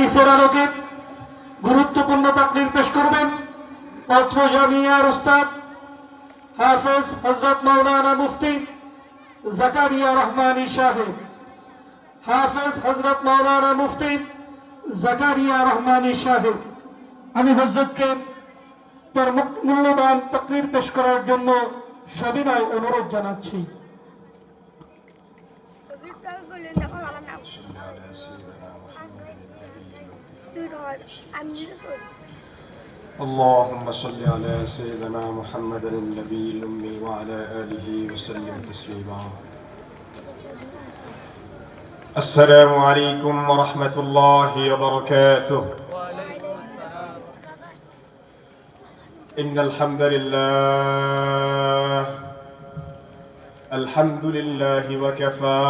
হাদিসের আলোকে গুরুত্বপূর্ণ তাকরির পেশ করবেন পত্র জামিয়ার উস্তাদ হাফেজ হজরত মৌলানা মুফতি জাকারিয়া রহমানী সাহেব। হাফেজ হজরত মৌলানা মুফতি জাকারিয়া রহমানী সাহেব। আমি হজরতকে তার মূল্যবান তকরির পেশ করার জন্য সবিনয় অনুরোধ জানাচ্ছি। اللهم صل على سيدنا محمد النبي الأمي وعلى آله وسلم تسليما. السلام عليكم ورحمة الله وبركاته. إن الحمد لله. الحمد لله وكفى.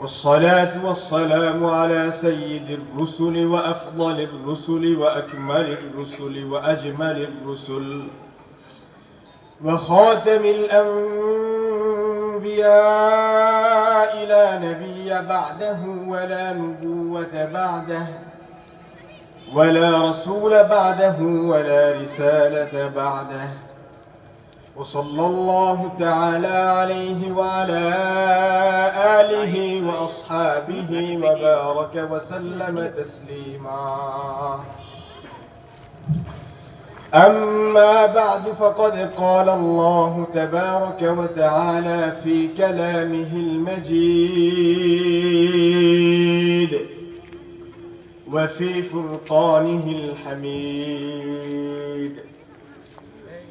والصلاة والسلام على سيد الرسل وأفضل الرسل وأكمل الرسل وأجمل الرسل وخاتم الأنبياء لا نبي بعده ولا نبوة بعده ولا رسول بعده ولا رسالة بعده وصلى الله تعالى عليه وعلى آله وأصحابه وبارك وسلم تسليما. أما بعد فقد قال الله تبارك وتعالى في كلامه المجيد وفي فرقانه الحميد.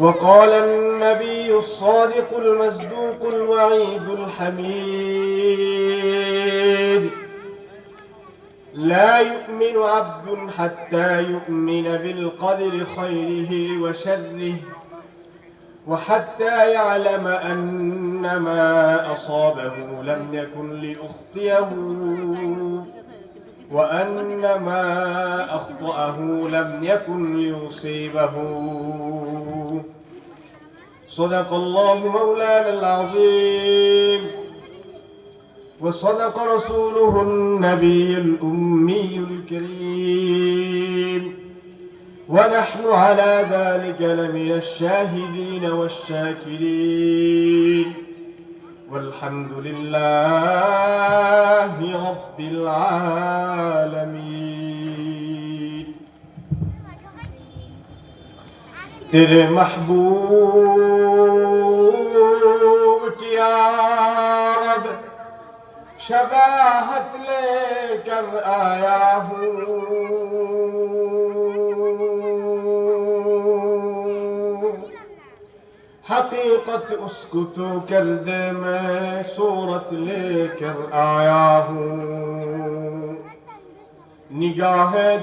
وقال النبي الصادق المصدوق الوعيد الحميد. لا يؤمن عبد حتى يؤمن بالقدر خيره وشره وحتى يعلم أن ما أصابه لم يكن ليخطئه وأن ما أخطأه لم يكن ليصيبه. صدق الله مولانا العظيم. وصدق رسوله النبي الأمي الكريم. ونحن على ذلك لمن الشاهدين والشاكرين. والحمد لله رب العالمين. تیرے محبوب يا رب شباهت لك کر حقيقة أسكت کو تو کر دے میں صورت لے کر آیا ہوں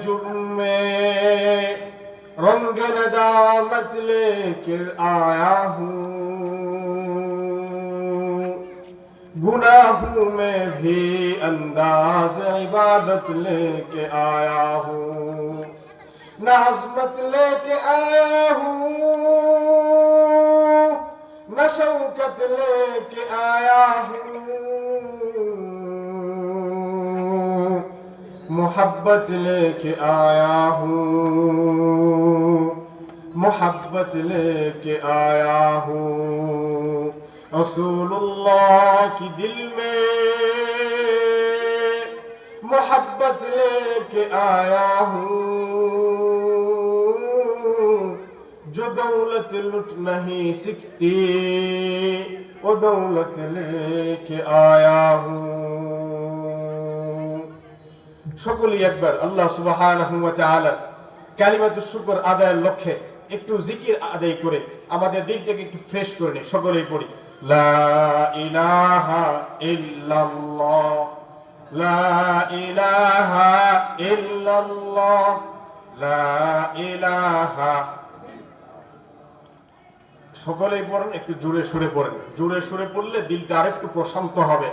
جرم رنگ ندامت لے کر آیا ہوں گناہوں میں بھی انداز عبادت لے کے آیا ہوں نہ عظمت لے کے آیا ہوں न शौकत लेके आया हूँ मोहब्बत लेके आया हूँ मोहब्बत लेके आया हूँ रसूलुल्लाह की दिल में मोहब्बत लेके आया हूँ جو دولت لٹ نہیں سکتی وہ دولت لے کے آیا ہوں সকলেই একবার আল্লাহ সুবহানাহু ওয়া তাআলা কালিমাতুশ শুকর আদায়ের লক্ষ্যে একটু জিকির আদায় করে আমাদের দিনটাকে একটু ফ্রেশ করে নিই সকলেই পড়ি, লা ইলাহা ইল্লাল্লাহ, লা ইলাহা ইল্লাল্লাহ, লা ইলাহা সকলেই পড়েন, একটু জোরে সুরে পড়েন। জোরে সুরে পড়লে দিলটা আরেকটু প্রশান্ত হবে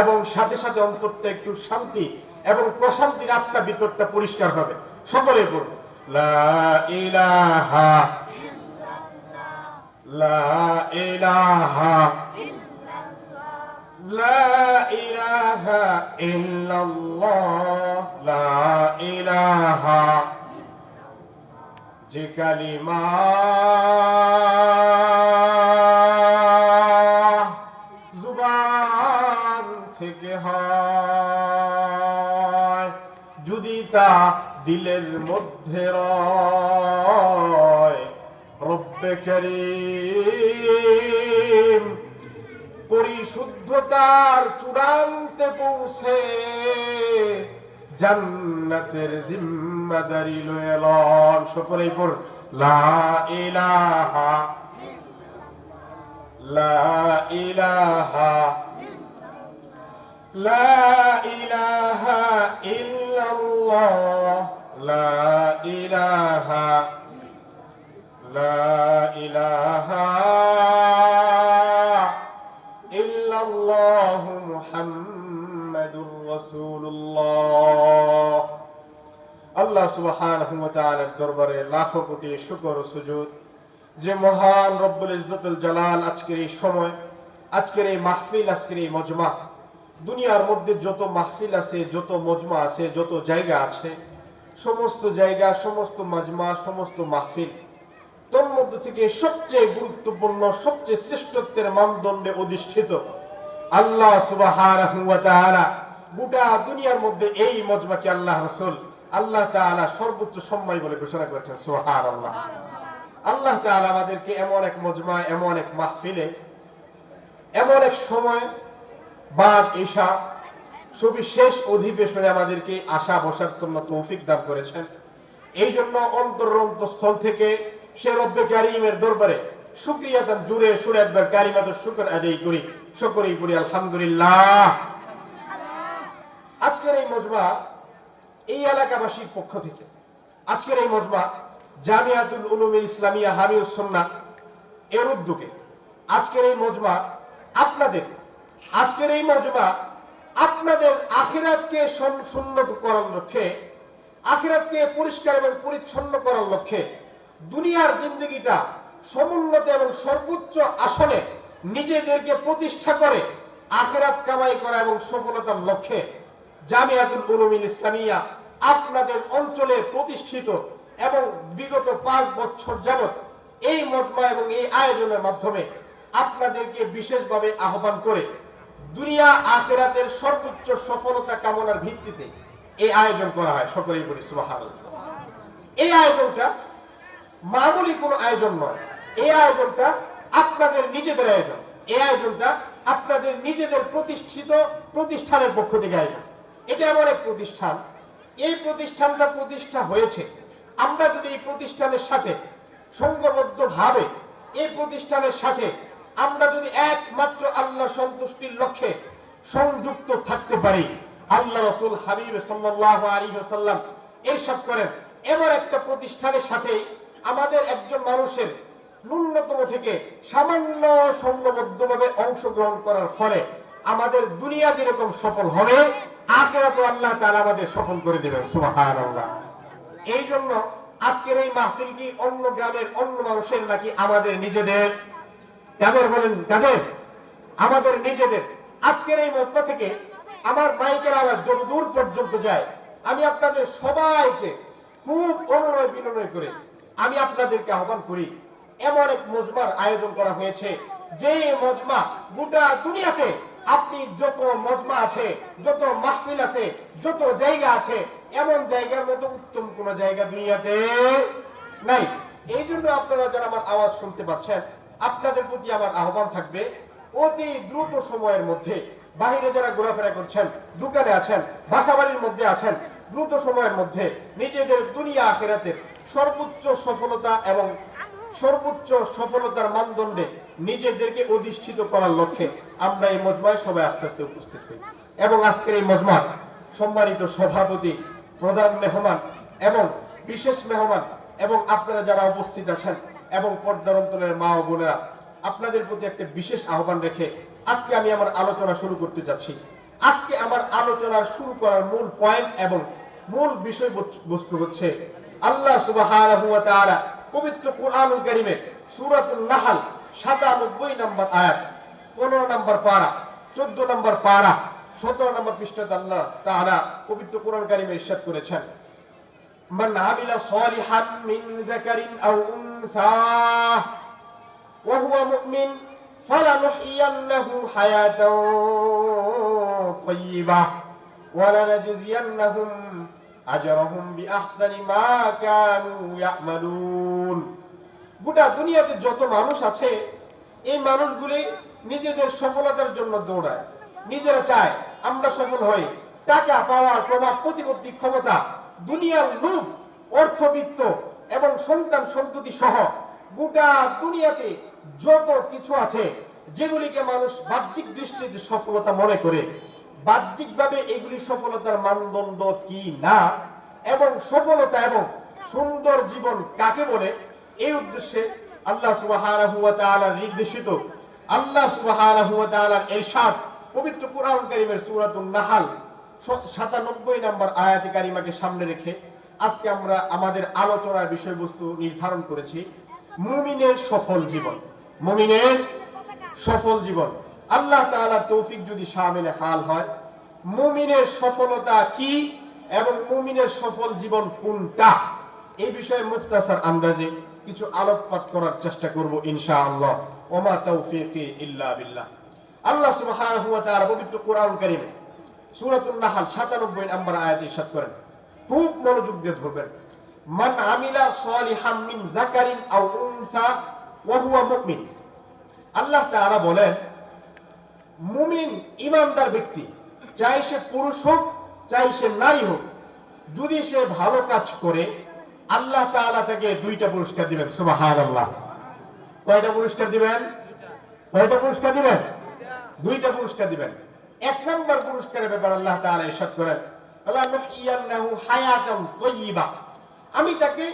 এবং সাথে সাথে অন্তরটা একটু শান্তি এবং প্রশান্তির আত্মা ভিতরটা পরিষ্কার হবে। সকলেই পড়ুন। লা ইলাহা লা ইলাহা যে কালিমা জুবান থেকে হয়, যদি তা দিলের মধ্যে রয়, রব্বে করিম, পরিশুদ্ধতার চূড়ান্তে পৌঁছে জান্নাতের জিম্মাদারি লয়ে লন সকলেই পড় লা ইলাহা লা ইলাহা লা ইলাহা ইল্লাল্লাহ। লা ইলাহা লা ইলাহা ইল্লাল্লাহু মুহাম্মাদুর আল্লাহ দরবারে লাখো কোটি শুকর সুজুদ। যে মহান রব্বুল ইজ্জতুল জালাল আজকের এই সময়, আজকের এই মাহফিল, আজকের এই মজমা, দুনিয়ার মধ্যে যত মাহফিল আছে, যত মজমা আছে, যত জায়গা আছে, সমস্ত জায়গা, সমস্ত মাজমা, সমস্ত মাহফিল, তোর মধ্যে থেকে সবচেয়ে গুরুত্বপূর্ণ, সবচেয়ে শ্রেষ্ঠত্বের মানদণ্ডে অধিষ্ঠিত আল্লাহ তাআলা গোটা দুনিয়ার মধ্যে এই মজমাকে আল্লাহ রাসূল? আল্লাহ তাআলা সর্বোচ্চ সম্মানী বলে ঘোষণা করেছেন, সুবহানাল্লাহ। আল্লাহ তাআলা আমাদেরকে এমন এক মজমা, এমন এক মাহফিলে, এমন এক সময়, বাদ, ঈশা, সবিশেষ অধিবেশনে আমাদেরকে আশা বসার জন্য তৌফিক দান করেছেন। এই জন্য অন্তর অন্তঃস্থল থেকে সে রব্বে কারিমের দরবারে শুক্রিয়া তার জুড়ে সুরে একবার কারিমাত শুকর আদায় করি। সকলেই করি, আলহামদুলিল্লাহ। আজকের এই মজমা এই এলাকাবাসীর পক্ষ থেকে। আজকের এই মজমা জামিয়াতুল উলুমিল ইসলামিয়া হামিউস সুন্নাহ এর উদ্যোগে। আজকের এই মজমা আপনাদের, আজকের এই মজমা আপনাদের আখিরাতকে সুন্নত করার লক্ষ্যে, আখিরাতকে পরিষ্কার এবং পরিচ্ছন্ন করার লক্ষ্যে দুনিয়ার জিন্দগিটা সমুন্নত এবং সর্বোচ্চ আসনে নিজেদেরকে প্রতিষ্ঠা করে আখেরাত কামাই করা এবং সফলতার লক্ষ্যে জামিয়াতুল উলুমিল ইসলামিয়া আপনাদের অঞ্চলে প্রতিষ্ঠিত এবং বিগত পাঁচ বছর যাবত এই মজমা এবং এই আয়োজনের মাধ্যমে আপনাদেরকে বিশেষভাবে আহ্বান করে দুনিয়া আখেরাতের সর্বোচ্চ সফলতা কামনার ভিত্তিতে এই আয়োজন করা হয়। সকলেই বলি সুবহানাল্লাহ। এই আয়োজনটা মামুলি কোনো আয়োজন নয়। এই আয়োজনটা আপনাদের নিজেদের আয়োজন। এই আয়োজনটা আপনাদের নিজেদের প্রতিষ্ঠিত প্রতিষ্ঠানের পক্ষ থেকে আয়োজন। এটা এমন এক প্রতিষ্ঠান। এই প্রতিষ্ঠানটা প্রতিষ্ঠা হয়েছে। আমরা যদি এই প্রতিষ্ঠানের সাথে সংঘবদ্ধ ভাবে এই প্রতিষ্ঠানের সাথে আমরা যদি একমাত্র আল্লাহ সন্তুষ্টির লক্ষ্যে সংযুক্ত থাকতে পারি, আল্লাহ রসুল হাবিব সাল্লাহ আলী সাল্লাম এরশাদ করেন, এমন একটা প্রতিষ্ঠানের সাথে আমাদের একজন মানুষের ন্যূনতম থেকে সামান্য সংঘবদ্ধভাবে অংশগ্রহণ করার ফলে আমাদের দুনিয়া যেরকম সফল হবে আল্লাহ তাআলা আমাদের সফল করে দেবেন, সুবহানাল্লাহ। এই জন্য আজকের এই মাহফিল কি অন্য গ্রামের অন্য মানুষের নাকি আমাদের নিজেদের? কাদের বলেন কাদের আমাদের নিজেদের। আজকের এই মতবা থেকে আমার মাইকের আওয়াজ যত দূর পর্যন্ত যায়, আমি আপনাদের সবাইকে খুব অনুনয় বিনয় করে আমি আপনাদেরকে আহ্বান করি, এমন এক মজমার আয়োজন করা হয়েছে যে মজমা গোটা দুনিয়াতে আপনি যত মজমা আছে, যত মাহফিল আছে, যত জায়গা আছে, এমন জায়গার মতো উত্তম কোন জায়গা দুনিয়াতে নাই। এই জন্য আপনারা যারা আমার আওয়াজ শুনতে পাচ্ছেন, আপনাদের প্রতি আমার আহ্বান থাকবে, অতি দ্রুত সময়ের মধ্যে বাহিরে যারা ঘোরাফেরা করছেন, দোকানে আছেন, বাসাবাড়ির মধ্যে আছেন, দ্রুত সময়ের মধ্যে নিজেদের দুনিয়া আখেরাতের সর্বোচ্চ সফলতা এবং সর্বোচ্চ সফলতার মানদণ্ডে নিজেদেরকে অধিষ্ঠিত করার লক্ষ্যে আমরা এই মজমায় সবাই আস্তে আস্তে উপস্থিত হই। এবং আজকের এই মজমার সম্মানিত সভাপতি, প্রধান মেহমান এবং বিশেষ মেহমান এবং আপনারা যারা উপস্থিত আছেন এবং পর্দার অন্তরের মা ও বোনেরা, আপনাদের প্রতি একটা বিশেষ আহ্বান রেখে আজকে আমি আমার আলোচনা শুরু করতে যাচ্ছি। আজকে আমার আলোচনার শুরু করার মূল পয়েন্ট এবং মূল বিষয় বস্তু হচ্ছে আল্লাহ তাআলা পবিত্র কোরআনুল কারীমের সূরাতুন নাহল 97 নম্বর আয়াত 15 নম্বর পারা 14 নম্বর পারা 17 নম্বর পৃষ্ঠাতে আল্লাহ তাআলা পবিত্র কোরআন কারীমে ইরশাদ করেছেন من عمل صالحا من ذكر أو أنثى وهو مؤمن فلنحيينه حياة طيبة ولنجزينهم أجرهم بأحسن ما كانوا يعملون গোটা দুনিয়াতে যত মানুষ আছে, এই মানুষগুলি নিজেদের সফলতার জন্য দৌড়ায়। নিজেরা চায়, আমরা সফল হই। টাকা, পাওয়ার প্রভাব, প্রতিপত্তি, ক্ষমতা, দুনিয়ার লোভ, অর্থবিত্ত এবং সন্তান সন্ততি সহ গোটা দুনিয়াতে যত কিছু আছে, যেগুলিকে মানুষ বাহ্যিক দৃষ্টিতে সফলতা মনে করে, বাহ্যিকভাবে এগুলি সফলতার মানদণ্ড কি না, এবং সফলতা এবং সুন্দর জীবন কাকে বলে এই উদ্দেশ্যে আল্লাহ ওয়া তাআলা নির্দেশিত, আল্লাহ সুবহানাহু ওয়া তাআলার পবিত্র কুরআন কারীমের সূরাতুন নাহাল 97 নম্বর আয়াতে কারিমাকে সামনে রেখে আজকে আমরা আমাদের আলোচনার বিষয়বস্তু নির্ধারণ করেছি, মুমিনের সফল জীবন। মুমিনের সফল জীবন। আল্লাহ তাআলার তৌফিক যদি শামিলে হাল হয়, মুমিনের সফলতা কি এবং মুমিনের সফল জীবন কোনটা? এই বিষয়ে মুখতাসার আন্দাজে কিছু আলোকপাত করার চেষ্টা করব ইনশাআল্লাহ। ওমা তৌফিকি ইল্লা বিল্লাহ। আল্লাহ সুবহানাহু ওয়া তাআলা পবিত্র কোরআন কারীমে সূরাতুন নাহল 97 নম্বর আয়াতে ইরশাদ করেন। খুব মনোযোগ দিয়ে ধরবেন। মান আমিলা সালিহাম মিন যাকারিন আও উনসা ওয়া হুয়া মুমিন। আল্লাহ তাআলা বলেন, মুমিন ইমানদার ব্যক্তি, চাই সে পুরুষ হোক, চাই সে নারী হোক, যদি সে ভালো কাজ করে আল্লাহ তাআলা তাকে দুইটা পুরস্কার দিবেন, সুবহানাল্লাহ। কয়টা পুরস্কার দিবেন? কয়টা পুরস্কার দিবেন? দুইটা পুরস্কার দিবেন। এক নম্বর পুরস্কারের ব্যাপার আল্লাহ তাআলা ইরশাদ করেন আল্লাহ নুহইয়ান্নাহু হায়াতান তাইয়্যিবা আমি তাকে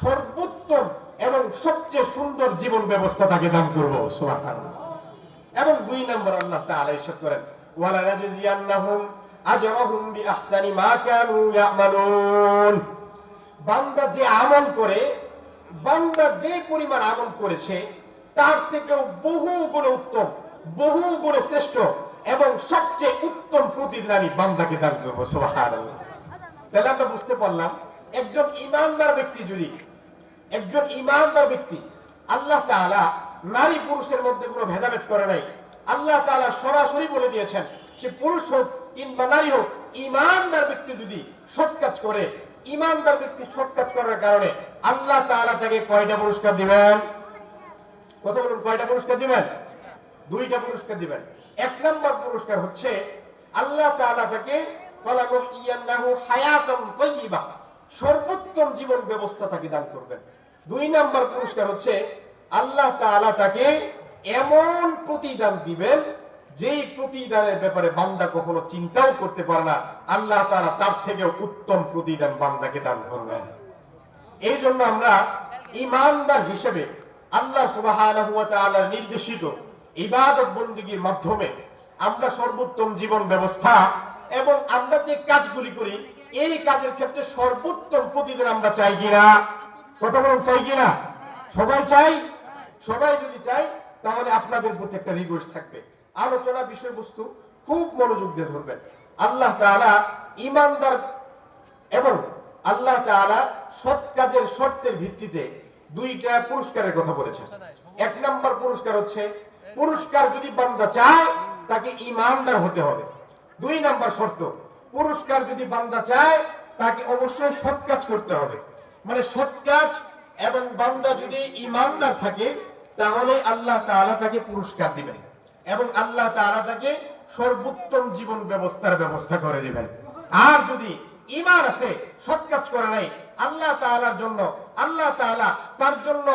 সর্বোত্তম এবং সবচেয়ে সুন্দর জীবন ব্যবস্থা তাকে দান করব, সুবহানাল্লাহ। এবং দুই নম্বর আল্লাহ তাআলা ইরশাদ করেন, ওয়ালা নাজজিয়ান্নাহুম আজরাহুম বিআহসানি মা কানু ইয়ামালুন। বান্দা যে আমল করে, বান্দা যে পরিমাণ আমল করেছে, তার থেকেও বহু গুণে উত্তম, বহু গুণে শ্রেষ্ঠ এবং সবচেয়ে উত্তম প্রতিদিন আমি বান্দাকে দান করব, সুবহানাল্লাহ। তাহলে আমরা বুঝতে পারলাম, একজন ইমানদার ব্যক্তি যদি, একজন ইমানদার ব্যক্তি, আল্লাহ তাআলা নারী পুরুষের মধ্যে কোনো ভেদাভেদ করে নাই, আল্লাহ তাআলা সরাসরি বলে দিয়েছেন, সে পুরুষ হোক কিংবা নারী হোক, ইমানদার ব্যক্তি যদি সৎ কাজ করে ইমানদার ব্যক্তি কাজ করার কারণে আল্লাহ তাআলা তাকে কয়টা পুরস্কার দিবেন? কথা বলুন, কয়টা পুরস্কার দিবেন? দুইটা পুরস্কার দিবেন। এক নম্বর পুরস্কার হচ্ছে আল্লাহ তাআলা তাকে সর্বোত্তম জীবন ব্যবস্থা তাকে দান করবেন। দুই নম্বর পুরস্কার হচ্ছে আল্লাহ তাকে এমন প্রতিদান দিবেন যেই প্রতিদানের ব্যাপারে বান্দা কখনো চিন্তাও করতে পারে না, আল্লাহ তারা তার থেকে উত্তম প্রতিদান বান্দাকে দান করবেন। এই জন্য আমরা ইমানদার হিসেবে আল্লাহ ওয়া নির্দেশিত ইবাদত বন্দেগীর মাধ্যমে আমরা সর্বোত্তম জীবন ব্যবস্থা এবং আমরা যে কাজগুলি করি, এই কাজের ক্ষেত্রে সর্বোত্তম প্রতিদিন আমরা চাই কিনা? কথা বলুন, চাই কিনা? সবাই চাই? সবাই যদি চাই তাহলে আপনাদের প্রতি একটা রিকোয়েস্ট থাকবে। আলোচনা বিষয়বস্তু খুব মনোযোগ দিয়ে ধরবেন। আল্লাহ তাআলা ইমানদার এবং আল্লাহ তাআলা সৎ কাজের শর্তের ভিত্তিতে দুইটা পুরস্কারের কথা বলেছেন। এক নম্বর পুরস্কার হচ্ছে, পুরস্কার যদি বান্দা চায়, তাকে ইমানদার হতে হবে। দুই নম্বর শর্ত, পুরস্কার যদি বান্দা চায়, তাকে অবশ্যই সৎ কাজ করতে হবে। মানে সৎ কাজ এবং বান্দা যদি ইমানদার থাকে, তাহলে আল্লাহ তাআলা তাকে পুরস্কার দিবেন। এবং আল্লাহ তাআলা তাকে সর্বোত্তম জীবন ব্যবস্থার ব্যবস্থা করে দিবেন। আর যদি ইমান আছে সৎ কাজ করে নাই আল্লাহ তাআলার জন্য, আল্লাহ তাআলা তার জন্য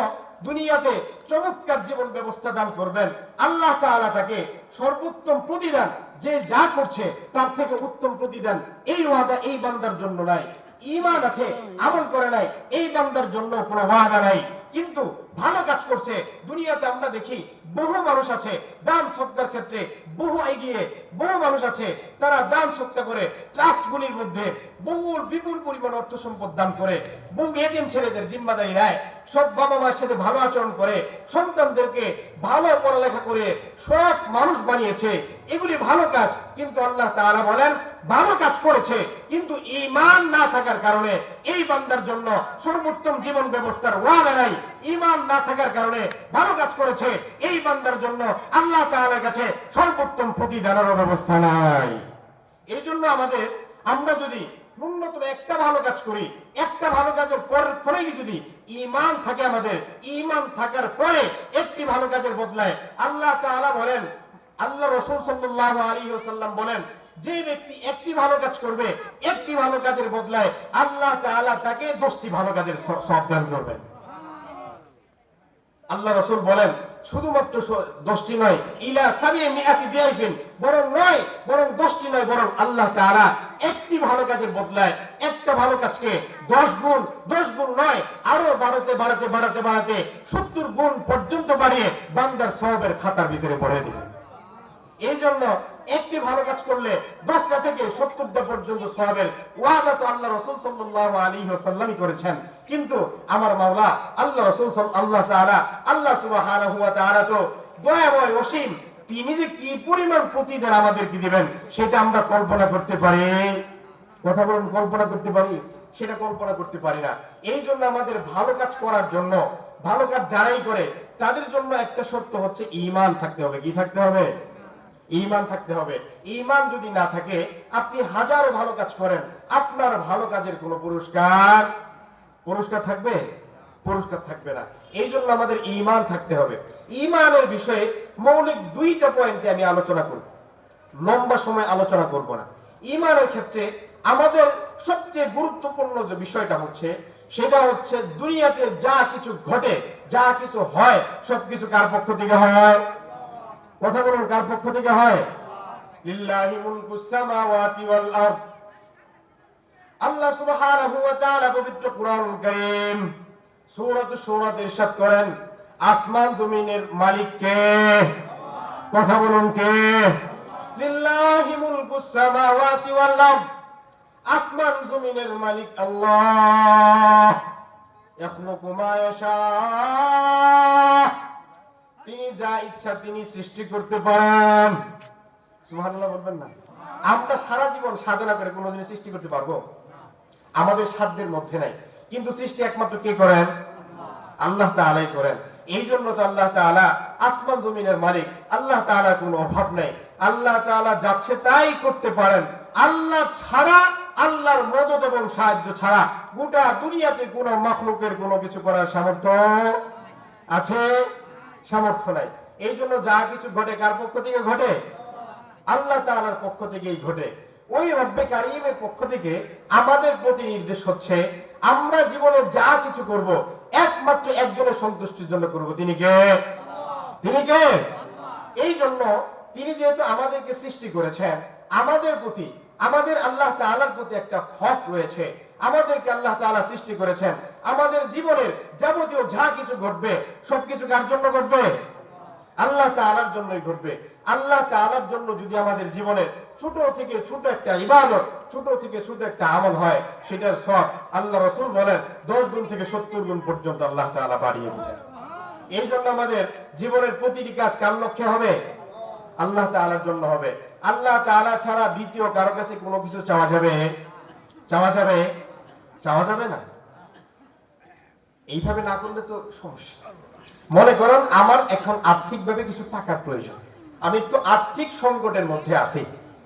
দুনিয়াতে চমৎকার জীবন ব্যবস্থা দান করবেন, আল্লাহ তাআলা তাকে সর্বোত্তম প্রতিদান, যে যা করছে তার থেকে উত্তম প্রতিদান, এই ওয়াদা এই বান্দার জন্য নাই। ইমান আছে, আমল করে নাই এই বান্দার জন্য কোনো ওয়াদা নাই। কিন্তু ভালো কাজ করছে, দুনিয়াতে আমরা দেখি বহু মানুষ আছে দান সৎকার ক্ষেত্রে বহু এগিয়ে, বহু মানুষ আছে তারা দান সৎকার করে ট্রাস্ট গুলির মধ্যে বহুল বিপুল পরিমাণ অর্থ সম্পদ দান করে। বহু এটিএম ছেলেদের জিম্মাদারি নেয় সব বাবা মায়ের সাথে ভালো আচরণ করে, সন্তানদেরকে ভালো পড়ালেখা করে সৎ মানুষ বানিয়েছে। এগুলি ভালো কাজ, কিন্তু আল্লাহ তাআলা বলেন, ভালো কাজ করেছে, কিন্তু ইমান না থাকার কারণে এই বান্দার জন্য সর্বোত্তম জীবন ব্যবস্থার ওয়াদা নাই। ঈমান না থাকার কারণে ভালো কাজ করেছে, এই বান্দার জন্য আল্লাহ তাআলার কাছে সর্বোত্তম প্রতিদানেরও ব্যবস্থা নাই। এই জন্য আমাদের আমরা যদি ন্যূনতম একটা ভালো কাজ করি, একটা ভালো কাজের পর পরেই যদি ঈমান থাকে আমাদের, ঈমান থাকার পরে একটি ভালো কাজের বদলায় আল্লাহ তাআলা বলেন, আল্লাহ রসুল সাল্লাল্লাহু আলাইহি ওয়াসাল্লাম বলেন, যে ব্যক্তি একটি ভালো কাজ করবে, একটি ভালো কাজের বদলায় আল্লাহ তাআলা তাকে দশটি ভালো কাজের স- সব দান করবেন। আল্লাহ রসুল বলেন, শুধুমাত্র দশটি নয়, ইলা সাবিয়ে মিয়াতি দিয়াইফিন, বরং নয়, বরং দশটি নয়, বরং আল্লাহ তারা একটি ভালো কাজের বদলায় একটা ভালো কাজকে দশ গুণ দশ গুণ নয়, আরও বাড়াতে বাড়াতে বাড়াতে বাড়াতে সত্তর গুণ পর্যন্ত বাড়িয়ে বান্দার সবের খাতার ভিতরে পড়ে দিবেন এই জন্য একটি ভালো কাজ করলে দশটা থেকে সত্তরটা পর্যন্ত সবের ওয়াদা তো আল্লাহ রসুল সাল্লাহ আলী সাল্লামই করেছেন। কিন্তু আমার মাওলা আল্লাহ রসুল আল্লাহ তাআলা আল্লাহ তাআলা তো দয়াময় অসীম, তিনি যে কি পরিমাণ প্রতিদান আমাদেরকে দিবেন, সেটা আমরা কল্পনা করতে পারি। কথা বলুন, কল্পনা করতে পারি? সেটা কল্পনা করতে পারি না। এই জন্য আমাদের ভালো কাজ করার জন্য, ভালো কাজ যারাই করে, তাদের জন্য একটা শর্ত হচ্ছে ঈমান থাকতে হবে। কি থাকতে হবে? ঈমান থাকতে হবে। ঈমান যদি না থাকে, আপনি হাজারো ভালো কাজ করেন, আপনার ভালো কাজের কোনো পুরস্কার পুরস্কার থাকবে? পুরস্কার থাকবে না। এই জন্য আমাদের ঈমান থাকতে হবে। ঈমানের বিষয়ে মৌলিক দুইটা পয়েন্টে আমি আলোচনা করব। লম্বা সময় আলোচনা করব না। ঈমানের ক্ষেত্রে আমাদের সবচেয়ে গুরুত্বপূর্ণ যে বিষয়টা হচ্ছে, সেটা হচ্ছে দুনিয়াতে যা কিছু ঘটে, যা কিছু হয়, সবকিছু কার পক্ষ থেকে হয়? কথা বলুন কার পক্ষ থেকে হয়? আল্লাহ সুবহানাহু ওয়া তাআলা পবিত্র কুরআন কারীম ইরশাদ করেন, আসমান জমিনের মালিক কে? কথা বলুন কে? লিল্লাহি মুলকুস সামাওয়াতি ওয়াল আসমান জমিনের মালিক আল্লাহ। মা ইয়াশা। তিনি যা ইচ্ছা তিনি সৃষ্টি করতে পারেন। বলবেন না। আমরা সারা জীবন সাধনা করে কোনো জিনিস সৃষ্টি করতে পারব? আমাদের সাধ্যের মধ্যে নাই। কিন্তু সৃষ্টি একমাত্র কে করেন? আল্লাহ তাআলাই করেন। এই জন্য তো আল্লাহ তাআলা আসমান জমিনের মালিক। আল্লাহ তাআলার কোনো অভাব নাই। আল্লাহ তাআলা যাচ্ছে তাই করতে পারেন। আল্লাহ ছাড়া, আল্লাহর মদত এবং সাহায্য ছাড়া গোটা দুনিয়াতে কোনো মাখলুকের কোনো কিছু করার সামর্থ্য আছে? সামর্থ্য নাই। এই জন্য যা কিছু ঘটে, কার পক্ষ থেকে ঘটে? আল্লাহ তাআলার পক্ষ থেকেই ঘটে। ওই রব্বে কারিমের পক্ষ থেকে আমাদের প্রতি নির্দেশ হচ্ছে, আমরা জীবনে যা কিছু করব, একমাত্র একজনের সন্তুষ্টির জন্য করব। তিনি কে? তিনি কে? এই জন্য তিনি যেহেতু আমাদেরকে সৃষ্টি করেছেন, আমাদের প্রতি, আমাদের আল্লাহ তাআলার প্রতি একটা হক রয়েছে। আমাদেরকে আল্লাহ তাআলা সৃষ্টি করেছেন। আমাদের জীবনের যাবতীয় যা কিছু ঘটবে, সবকিছু কার জন্য ঘটবে? আল্লাহ তাআলার জন্যই ঘটবে। আল্লাহ তাআলার জন্য যদি আমাদের জীবনের ছোট থেকে ছোট একটা ইবাদত, ছোট থেকে ছোট একটা আমল হয়, সেটার সব আল্লাহ রসুল বলেন, দশ গুণ থেকে সত্তর গুণ পর্যন্ত আল্লাহ তাআলা বাড়িয়ে দিলেন এই জন্য আমাদের জীবনের প্রতিটি কাজ কার লক্ষ্যে হবে? আল্লাহ তাআলার জন্য হবে। আল্লাহ তাআলা ছাড়া দ্বিতীয় কারও কাছে কোনো কিছু চাওয়া যাবে? চাওয়া যাবে? চাওয়া যাবে না? এইভাবে না করলে তো সমস্যা। মনে করুন আমার এখন আর্থিকভাবে কিছু টাকার প্রয়োজন। আমি তো আর্থিক সংকটের মধ্যে আছি।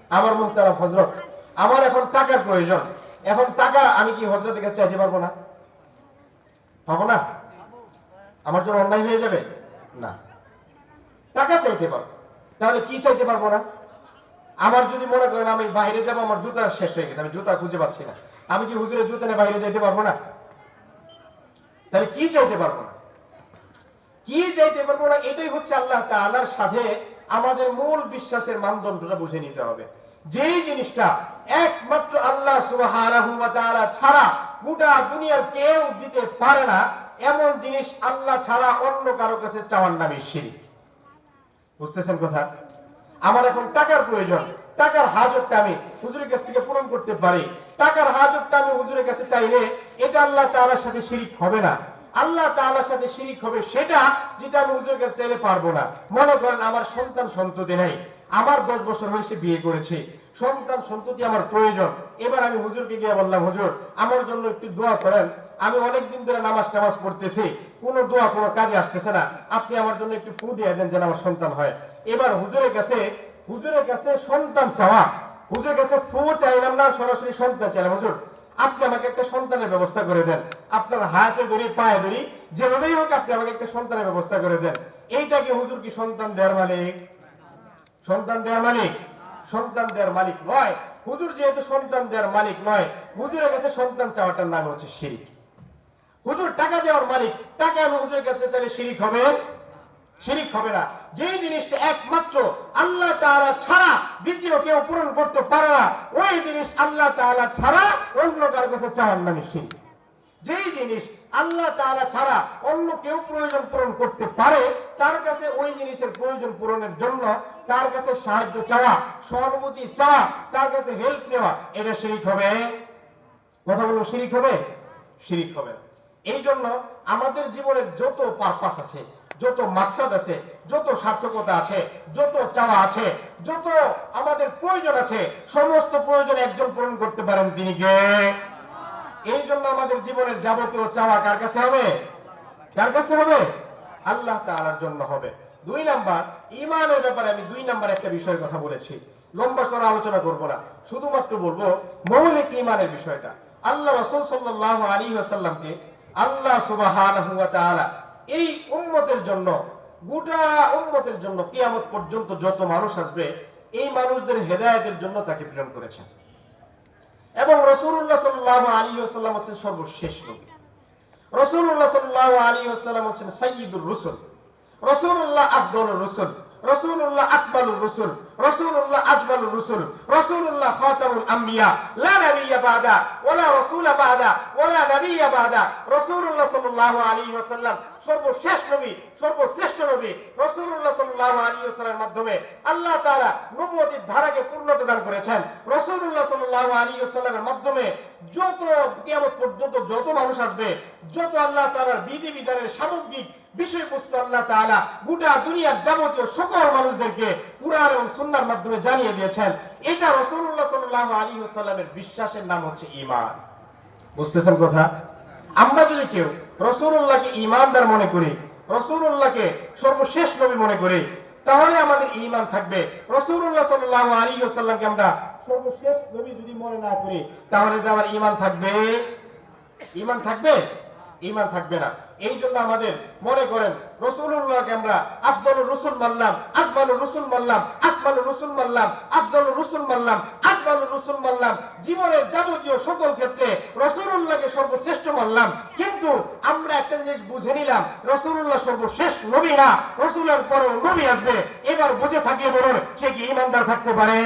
আমার মুহতারাম হজরত আমার এখন টাকার প্রয়োজন। এখন টাকা আমি কি হজরতের কাছে চাইতে পারব না? পাবো না? আমার জন্য অন্যায় হয়ে যাবে? না। টাকা চাইতে পারব। তাহলে কি চাইতে পারব না? আমার যদি মনে করেন আমি বাইরে যাব, আমার জুতা শেষ হয়ে গেছে, আমি জুতা খুঁজে পাচ্ছি না। আমি কি হুজুরের জুতা নিয়ে বাইরে যাইতে পারব না? তাহলে কি চাইতে পারব না? কি চাইতে পারব না? এটাই হচ্ছে আল্লাহ তাআলার সাথে আমাদের মূল বিশ্বাসের মানদণ্ডটা বুঝে নিতে হবে। যেই জিনিসটা একমাত্র আল্লাহ ছাড়া গোটা দুনিয়ার কেউ দিতে পারে না, এমন জিনিস আল্লাহ ছাড়া অন্য কারও কাছে চাওয়ার নামে শিরিক। বুঝতেছেন কথা? আমার এখন টাকার প্রয়োজন। টাকার হাজতটা আমি হুজুরের কাছ থেকে পূরণ করতে পারি। টাকার হাজতটা আমি হুজুরের কাছে চাইলে এটা আল্লাহ তাআলার সাথে শিরিক হবে না। আল্লাহ তাআলার সাথে শিরিক হবে সেটা যেটা আমি হুজুরের কাছে চাইলে পারব না। মনে করেন আমার সন্তান সন্ততি নাই। আমার দশ বছর হয়েছে বিয়ে করেছে। সন্তান সন্ততি আমার প্রয়োজন। এবার আমি হুজুরকে গিয়ে বললাম, হুজুর, আমার জন্য একটু দোয়া করেন। আমি অনেকদিন ধরে নামাজ টামাজ পড়তেছি। কোনো দোয়া কোনো কাজে আসতেছে না। আপনি আমার জন্য একটু ফু দিয়ে দেন যেন আমার সন্তান হয়। এবার হুজুরের কাছে হুজুরের কাছে সন্তান চাওয়া। হুজুরের কাছে ফু চাইলাম না, সরাসরি সন্তান চাইলাম। হুজুর, আপনি আমাকে একটা সন্তানের ব্যবস্থা করে দেন। আপনার হাতে ধরি, পায়ে ধরি, যেভাবেই হোক আপনি আমাকে একটা সন্তানের ব্যবস্থা করে দেন। এইটাকে হুজুর কি সন্তান দেওয়ার মালিক? সন্তান দেওয়ার মালিক? সন্তান দেওয়ার মালিক নয়। হুজুর যেহেতু সন্তান দেওয়ার মালিক নয়, হুজুরের কাছে সন্তান চাওয়াটার নাম হচ্ছে শিরিক। হুজুর টাকা দেওয়ার মালিক, টাকা আমি হুজুরের কাছে চাইলে শিরিক হবে। শিরিক হবে না। যে জিনিসটা একমাত্র আল্লাহ তাআলা ছাড়া দ্বিতীয় কেউ পূরণ করতে পারে না, ওই জিনিস আল্লাহ তাআলা ছাড়া অন্য কার কাছে চাওয়ার নামে শিরিক। যেই জিনিস আল্লাহ তাআলা ছাড়া অন্য কেউ প্রয়োজন পূরণ করতে পারে, তার কাছে ওই জিনিসের প্রয়োজন পূরণের জন্য তার কাছে সাহায্য চাওয়া, সহানুভূতি চাওয়া, তার কাছে হেল্প নেওয়া, এটা শিরিক হবে। কথা বলব, শিরিক হবে? শিরিক হবে এই জন্য আমাদের জীবনের যত পারপাস আছে যত মাকসাদ আছে, যত সার্থকতা আছে, যত চাওয়া আছে, যত আমাদের প্রয়োজন আছে, সমস্ত প্রয়োজন একজন পূরণ করতে পারেন তিনি কে? এই জন্য আমাদের জীবনের যাবতীয় চাওয়া কার কাছে হবে? কার কাছে হবে? আল্লাহ তাআলার জন্য হবে। দুই নাম্বার ইমানের ব্যাপারে আমি দুই নাম্বার একটা বিষয়ের কথা বলেছি। লম্বা সরা আলোচনা করব না। শুধুমাত্র বলব, মৌলিক ইমানের বিষয়টা। আল্লাহ রসুল সাল্লাল্লাহু আলাইহি ওয়াসাল্লামকে আল্লাহ তাআলা এই উম্মতের জন্য, গোটা উম্মতের জন্য কিয়ামত পর্যন্ত যত মানুষ আসবে, এই মানুষদের হেদায়েতের জন্য তাকে প্রেরণ করেছেন। এবং রসুল্লাহ সাল্লাহ আলী আসাল্লাম হচ্ছেন সর্বশেষ নবী। রসুল্লাহ সাল্লাহ আলী আসাল্লাম হচ্ছেন সাইয়দুর রসুল। রসুল্লাহ আফদল রসুল। রসুল্লাহ আকবালুর রসুল। রসুল্লাহ আজমালুর রসুল। রসুল্লাহ খাতামুল আম্বিয়া। লা নবিয়্যা বাদা ওয়ালা রাসূলা বাদা ওয়ালা নাবিয়্যা বাদা। রসুল্লাহ সাল্লাল্লাহু আলাইহি ওয়াসাল্লাম সর্বশেষ নবী, সর্বশ্রেষ্ঠ নবী রসুল্লাহ সাল্লাল্লাহু আলাইহি ওয়াসাল্লামের মাধ্যমে আল্লাহ তাআলা নবুয়তির ধারাকে পূর্ণতা দান করেছেন। রসুল্লাহ সাল্লাল্লাহু আলাইহি ওয়াসাল্লামের মাধ্যমে যত কিয়ামত পর্যন্ত যত মানুষ আসবে, যত আল্লাহ তাআলার বিধি বিধানের সামগ্রিক বিষয়বস্তু আল্লাহ তাআলা গোটা দুনিয়ার যাবতীয় সকল মানুষদেরকে কুরআন এবং সুন্নাহর মাধ্যমে জানিয়ে দিয়েছেন। এটা রাসূলুল্লাহ সাল্লাল্লাহু আলাইহি ওয়াসাল্লামের বিশ্বাসের নাম হচ্ছে ঈমান। বুঝতেছেন কথা? আমরা যদি কেউ রাসূলুল্লাহকে ইমানদার মনে করি রসুল্লাহকে সর্বশেষ নবী মনে করি, তাহলে আমাদের ইমান থাকবে। রসুল্লাহ সাল্লাহ আলী সাল্লামকে আমরা সর্বশেষ নবী যদি মনে না করি, তাহলে আমার ইমান থাকবে। ইমান থাকবে? ঈমান থাকবে না। এই জন্য আমাদের মনে করেন রসুল্লাহকে আমরা আফদলুর রসুল মানলাম, আজমালুর রসুল মানলাম, আকমালুর রসুল মানলাম আফজলুর রসুল মানলাম, আজমালুর রসুল মানলাম, জীবনের যাবতীয় সকল ক্ষেত্রে রসুল্লাহকে সর্বশ্রেষ্ঠ মানলাম। কিন্তু আমরা একটা জিনিস বুঝে নিলাম রসুল্লাহ সর্বশেষ নবী না, রসুলের পরেও নবী আসবে। এবার বুঝে থাকিয়ে বলুন, সে কি ইমানদার থাকতে পারে?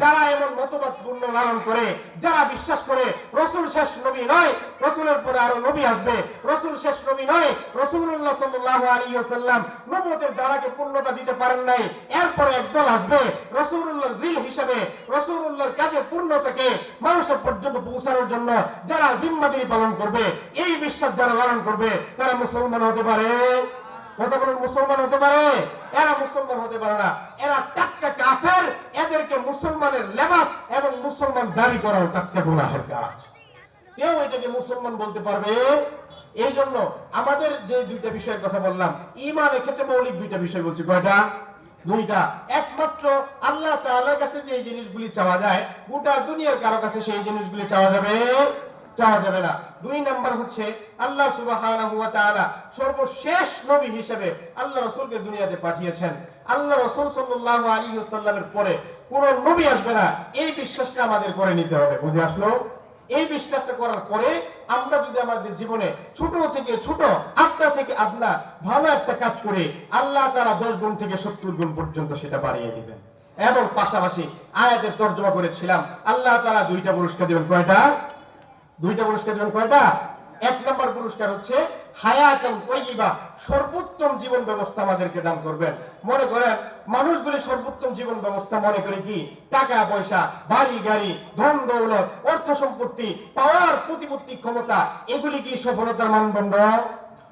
যারা এমন মতবাদ পূর্ণ লালন করে, যারা বিশ্বাস করে রসুল শেষ নবী নয়, রসুলের পরে আরও নবী আসবে। রসুল শেষ নবী নয় রসুল্লাহ সাল্লাল্লাহু আলাইহি ওয়াসাল্লাম নবুয়তের দ্বারাকে পূর্ণতা দিতে পারেন নাই। এরপরে একদল আসবে রসুল্লাহর জিল হিসাবে রসুল্লাহর কাজে পূর্ণতাকে মানুষের পর্যন্ত পৌঁছানোর জন্য যারা জিম্মাদারি পালন করবে, এই বিশ্বাস যারা লালন করবে, তারা মুসলমান হতে পারে। মুসলমান হতে পারে, এরা মুসলমান হতে পারে না। এরা টাটকা কাফের, এদেরকে মুসলমানের লেবাস এবং মুসলমান দাবি করাও টাটকা গুনাহের কাজ। কেউ এটাকে মুসলমান বলতে পারবে? এই জন্য আমাদের যে দুইটা বিষয়ের কথা বললাম ইমানের ক্ষেত্রে মৌলিক দুইটা বিষয় বলছি। কয়টা? দুইটা। একমাত্র আল্লাহ তাআলার কাছে যে জিনিসগুলি চাওয়া যায়, গোটা দুনিয়ার কারও কাছে সেই জিনিসগুলি চাওয়া যাবে চাওয়া যাবে না। দুই নাম্বার হচ্ছে আল্লাহ তাআলা সর্বশেষ নবী হিসেবে আল্লাহ রাসূলকে দুনিয়াতে পাঠিয়েছেন। আল্লাহ রাসূল সাল্লাল্লাহু আলাইহি ওয়াসাল্লামের পরে কোন নবী আসবে না। এই বিশ্বাসটা আমাদের করে নিতে হবে। বুঝে আসলো? এই বিশ্বাসটা করার পরে আমরা যদি আমাদের জীবনে ছোট থেকে ছোট আপনা থেকে আপনা ভালো একটা কাজ করে আল্লাহ তারা দশ গুণ থেকে সত্তর গুণ পর্যন্ত সেটা বাড়িয়ে দিবেন। এবং পাশাপাশি আয়াতের তর্জমা করেছিলাম, আল্লাহ তাআলা দুইটা পুরস্কার দেবেন। কয়টা? দুইটা পুরস্কার দিবেন কয়টা? এক নম্বর পুরস্কার হচ্ছে তৈবা সর্বোত্তম জীবন ব্যবস্থা আমাদেরকে দান করবেন। মনে করেন, মানুষগুলি সর্বোত্তম জীবন ব্যবস্থা মনে করে কি? টাকা, পয়সা, বাড়ি, গাড়ি, ধন, দৌলত, অর্থ সম্পত্তি, পাওয়ার প্রতিপত্তি ক্ষমতা, এগুলি কি সফলতার মানদণ্ড?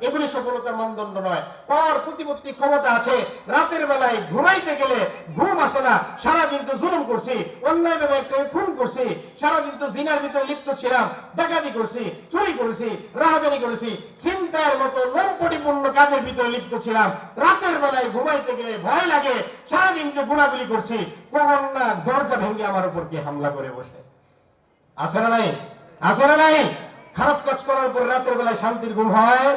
এগুলি সফলতার মানদণ্ড নয়। পাওয়ার প্রতিপত্তি ক্ষমতা আছে। রাতের বেলায় ঘুমাইতে গেলে ঘুম আসে না। সারাদিন তো জুলুম করছি। অন্যায় একটা খুন করছি। সারাদিন তো জিনার ভিতরে লিপ্ত ছিলাম। ডাকাতি করছি, চুরি করেছি, রাহাজানি করেছি। চিন্তার মতো লম্পটিপূর্ণ কাজের ভিতরে লিপ্ত ছিলাম। রাতের বেলায় ঘুমাইতে গেলে ভয় লাগে। সারাদিন যে গুণাগুলি করছি কখন না দরজা ভেঙে আমার উপর কে হামলা করে বসে। আসে না নাই? আসে না নাই? খারাপ কাজ করার পর রাতের বেলায় শান্তির ঘুম হয়?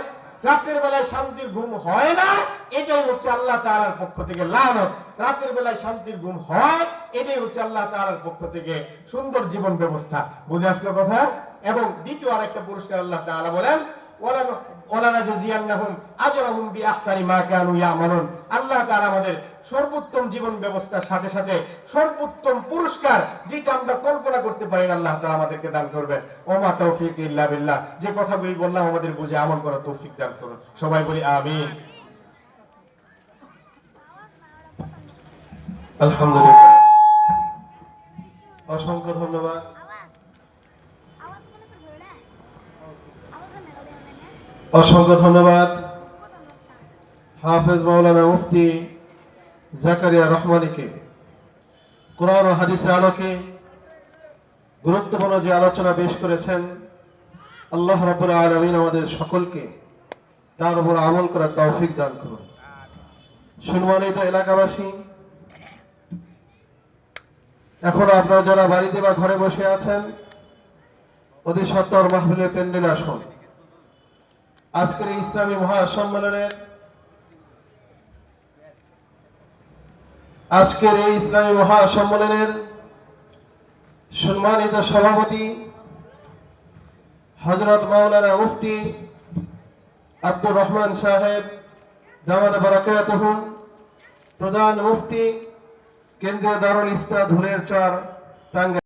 রাতের বেলায় শান্তির ঘুম হয় না, এটাই হচ্ছে আল্লাহ তার পক্ষ থেকে লানত। রাতের বেলায় শান্তির ঘুম হয়, এটাই হচ্ছে আল্লাহ তার পক্ষ থেকে সুন্দর জীবন ব্যবস্থা। বুঝে আসলো কথা? এবং দ্বিতীয় আরেকটা পুরস্কার আল্লাহ তালা বলেন সর্বোত্তম পুরস্কার কল্পনা করতে দান করবেন। ইল্লা বিল্লাহ। যে কথাগুলি বললাম, আমাদের বুঝে আমল করার তৌফিক দান করুন। সবাই বলি আলহামদুলিল্লাহ। অসংখ্য ধন্যবাদ আওয়াজ মনে করে ধরে আওয়াজ মেলা দেন অসংখ্য ধন্যবাদ। হাফেজ মাওলানা মুফতি জাকারিয়া রহমানিকে। কোরআন ও হাদিসের আলোকে গুরুত্বপূর্ণ যে আলোচনা পেশ করেছেন, আল্লাহ রাব্বুল আলামিন আমাদের সকলকে তার উপর আমল করার তৌফিক দান করুন। সম্মানিত এলাকাবাসী, এখন আপনারা যারা বাড়িতে বা ঘরে বসে আছেন, অতি সত্তর মাহফিলের প্যান্ডেল আসুন। আজকের ইসলামী মহাসম্মেলনের আজকের এই ইসলামী মহাসম্মেলনের সম্মানিত সভাপতি হজরত মাওলানা মুফতি আব্দুর রহমান সাহেব দামাদ বারাকাতুহুম প্রধান মুফতি, কেন্দ্রীয় দারুল ইফতা ধুলের চার টাঙ্গাইল।